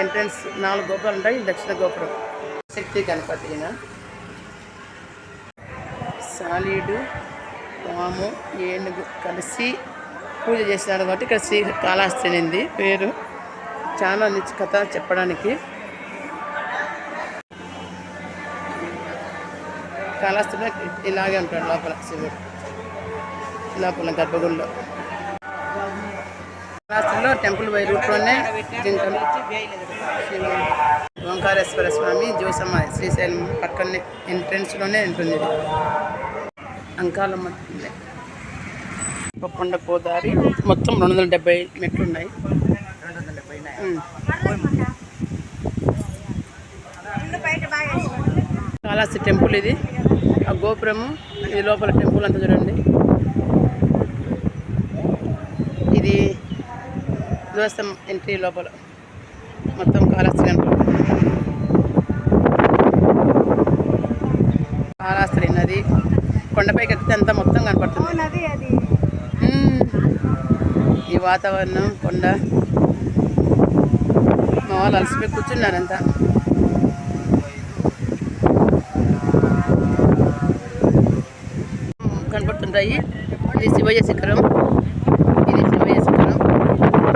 Entrance నాలుగు గోపురాలు ఉంటాయి దక్షిణ గోపురం. శక్తి గణపతి ఈయన సాలీడు పాము ఏనుగు కలిసి పూజ చేసినాడు కాబట్టి ఇక్కడ శ్రీ కాళహస్తి అనేది పేరు. చాలా నిత్య కథ చెప్పడానికి. కాళహస్తిలో ఇలాగే ఉంటాడు లోపల శివుడు. లోపల గర్భగుడిలో. కాళహస్తిలో టెంపుల్ బై రూట్లోనే ఓంకారేశ్వర స్వామి జ్యూసమ్మ శ్రీశైలం పక్కనే ఎంట్రెన్స్లోనే ఉంటుంది ఇది. అంకాలమ్మ కొండ పోదారి మొత్తం రెండు వందల డెబ్బై మెట్లు ఉన్నాయి. కాళాస్తి కాళహస్తి టెంపుల్ ఇది. ఆ గోపురము ఇది లోపల టెంపుల్ అంతా చూడండి. ఇది దోసం ఎంట్రీ లోపల. మొత్తం కాళహస్తి కనపడుతుంది కాళహస్తి నది. కొండపైకి ఎక్కితే అంతా మొత్తం కనపడుతుంది. ఈ వాతావరణం కొండ. మా వాళ్ళు అలసిపోయి కూర్చున్నారంతా. కనపడుతుంటాయి. ఇది శివయ్య శిఖరం ఇది శివయ్య శిఖరం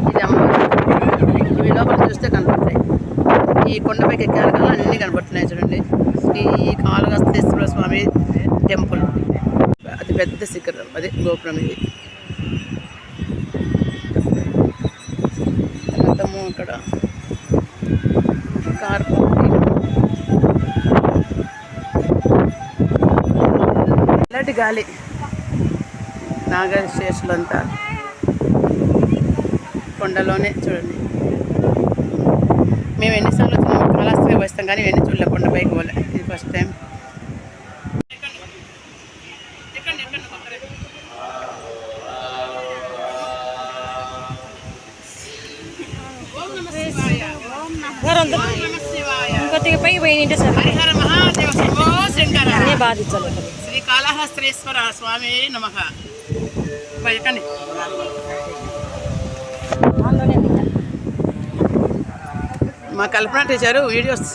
ఇది అమ్మవారి ఇవి లోపల చూస్తే కనపడతాయి ఈ కొండపైకి ఎక్కాల కాలం అన్నీ కనబడుతున్నాయి చూడండి. ఈ కాళహస్తేశ్వర స్వామి టెంపుల్. అది పెద్ద శిఖరం అదే గోపురం ఇది. మొత్తము అక్కడ. కార్ చల్లటి గాలి. నాగశేషులంతా కొండలోనే చూడండి. మేము ఎన్నిసార్లు వచ్చినాము కాళహస్తిగా వస్తాం కానీ ఇవన్నీ చూడలే కొండ పైకి పోలే. ఇది ఫస్ట్ టైం ఇంకొద్దిగా పై పోయినంటే సరే. హరిహర మహాదేవ శంకర. అన్నీ బాధించాలి శ్రీ కాళహస్తీశ్వర స్వామి నమ. అందులోనే మా కల్పన టీచరు వీడియోస్